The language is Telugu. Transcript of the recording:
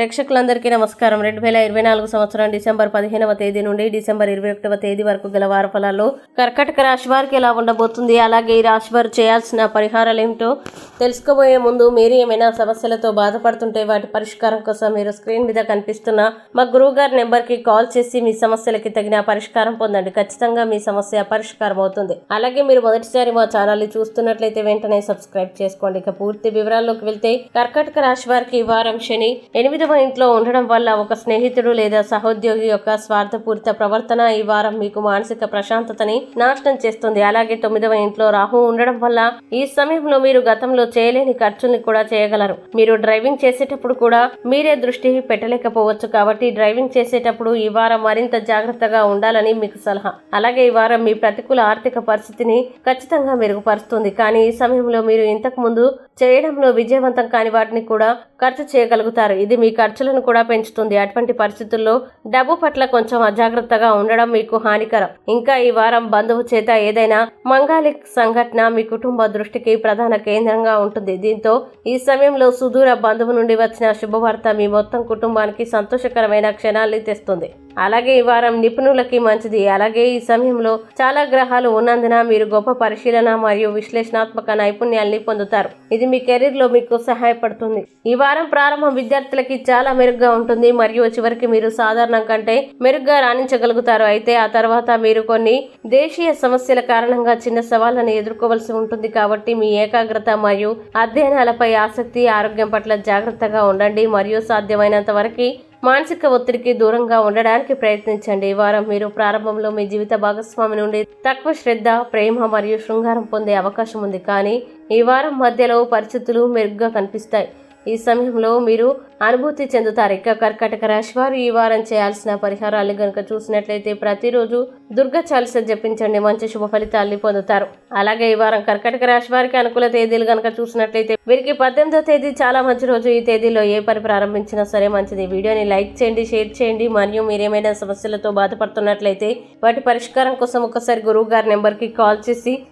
ప్రేక్షకులందరికీ నమస్కారం. రెండు వేల ఇరవై నాలుగు సంవత్సరం డిసెంబర్ పదిహేనవ తేదీ నుండి డిసెంబర్ ఇరవై ఒకటవ తేదీ వరకు గల వార ఫలాల్లో కర్కటక రాశి వారికి ఎలా ఉండబోతుంది? అలాగే ఈ రాశి వారు చేయాల్సిన పరిహారాలు ఏమిటో తెలుసుకోబోయే ముందు మీరు ఏమైనా సమస్యలతో బాధపడుతుంటే వాటి పరిష్కారం కోసం మీరు స్క్రీన్ మీద కనిపిస్తున్న మా గురువు గారి నెంబర్కి కాల్ చేసి మీ సమస్యలకి తగిన పరిష్కారం పొందండి. ఖచ్చితంగా మీ సమస్య పరిష్కారం అవుతుంది. అలాగే మీరు మొదటిసారి మా ఛానల్ని చూస్తున్నట్లయితే వెంటనే సబ్స్క్రైబ్ చేసుకోండి. ఇక పూర్తి వివరాల్లోకి వెళ్తే కర్కటక రాశి వారికి ఈ వారం శని ఎనిమిదవ ఇంట్లో ఉండడం వల్ల ఒక స్నేహితుడు లేదా సహోద్యోగి యొక్క స్వార్థపూరిత ప్రవర్తన ఈ వారం మీకు మానసిక ప్రశాంతతని నాశనం చేస్తుంది. అలాగే తొమ్మిదవ ఇంట్లో రాహు ఉండడం వల్ల ఈ సమయంలో మీరు గతంలో చేయలేని ఖర్చుల్ని కూడా చేయగలరు. మీరు డ్రైవింగ్ చేసేటప్పుడు కూడా మీరే దృష్టి పెట్టలేకపోవచ్చు కాబట్టి డ్రైవింగ్ చేసేటప్పుడు ఈ వారం మరింత జాగ్రత్తగా ఉండాలని మీకు సలహా. అలాగే ఈ వారం మీ ప్రతికూల ఆర్థిక పరిస్థితిని ఖచ్చితంగా మెరుగుపరుస్తుంది. కానీ ఈ సమయంలో మీరు ఇంతకు ముందు చేయడంలో విజయవంతం కాని వాటిని కూడా ఖర్చు చేయగలుగుతారు. ఇది మీ ఖర్చులను కూడా పెంచుతుంది. అటువంటి పరిస్థితుల్లో డబ్బు పట్ల కొంచెం అజాగ్రత్తగా ఉండడం మీకు హానికరం. ఇంకా ఈ వారం బంధువు చేత ఏదైనా మంగాలిక్ సంఘటన మీ కుటుంబ దృష్టికి ప్రధాన కేంద్రంగా ఉంటుంది. దీంతో ఈ సమయంలో సుదూర బంధువు నుండి వచ్చిన శుభవార్త మీ మొత్తం కుటుంబానికి సంతోషకరమైన క్షణాల్ని తెస్తుంది. అలాగే ఈ వారం నిపుణులకి మంచిది. అలాగే ఈ సమయంలో చాలా గ్రహాలు ఉన్నందున మీరు గొప్ప పరిశీలన మరియు విశ్లేషణాత్మక నైపుణ్యాల్ని పొందుతారు. ఇది మీ కెరీర్లో మీకు సహాయపడుతుంది. ఈ వారం ప్రారంభం విద్యార్థులకి చాలా మెరుగ్గా ఉంటుంది. మరియు చివరికి మీరు సాధారణం కంటే మెరుగ్గా రాణించగలుగుతారు. అయితే ఆ తర్వాత మీరు కొన్ని దేశీయ సమస్యల కారణంగా చిన్న సవాళ్ళను ఎదుర్కోవలసి ఉంటుంది కాబట్టి మీ ఏకాగ్రత మరియు అధ్యయనాలపై ఆసక్తి ఆరోగ్యం పట్ల జాగ్రత్తగా ఉండండి. మరియు సాధ్యమైనంత వరకు మానసిక ఒత్తిడికి దూరంగా ఉండడానికి ప్రయత్నించండి. ఈ వారం మీరు ప్రారంభంలో మీ జీవిత భాగస్వామి నుండి తక్కువ శ్రద్ధ ప్రేమ మరియు శృంగారం పొందే అవకాశం ఉంది. కానీ ఈ వారం మధ్యలో పరిస్థితులు మెరుగ్గా కనిపిస్తాయి. ఈ సమయంలో మీరు అనుభూతి చెందుతారు. ఇక కర్కటక రాశి వారు ఈ వారం చేయాల్సిన పరిహారాలు గనుక చూసినట్లయితే ప్రతిరోజు దుర్గ చాలిస జపించండి. మంచి శుభ ఫలితాల్ని పొందుతారు. అలాగే ఈ వారం కర్కటక రాశి వారికి అనుకూల తేదీలు గనుక చూసినట్లయితే వీరికి పద్దెనిమిదో తేదీ చాలా మంచి రోజు. ఈ తేదీలో ఏ పని ప్రారంభించినా సరే మంచిది. వీడియోని లైక్ చేయండి షేర్ చేయండి. మరియు మీరేమైనా సమస్యలతో బాధపడుతున్నట్లయితే వాటి పరిష్కారం కోసం ఒకసారి గురువు గారి నెంబర్కి కాల్ చేసి